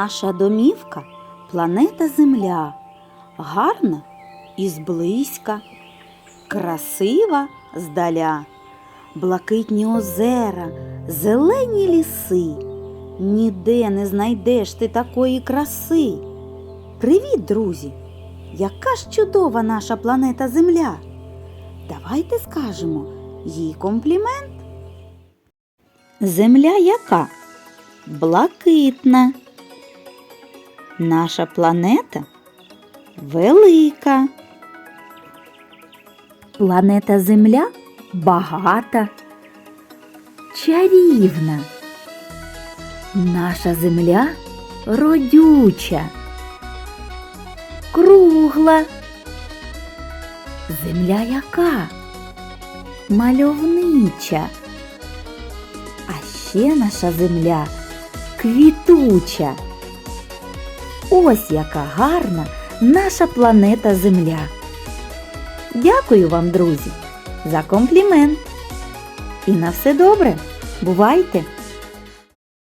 Наша домівка планета Земля. Гарна і зблизька, красива здаля, блакитні озера, зелені ліси. Ніде не знайдеш ти такої краси. Привіт, друзі! Яка ж чудова наша планета Земля! Давайте скажемо їй комплімент. Земля яка? Блакитна. Наша планета велика. Планета Земля багата, чарівна. Наша земля родюча, кругла. Земля яка? Мальовнича. А ще наша земля квітуча. Ось яка гарна наша планета Земля. Дякую вам, друзі, за комплімент. І на все добре. Бувайте!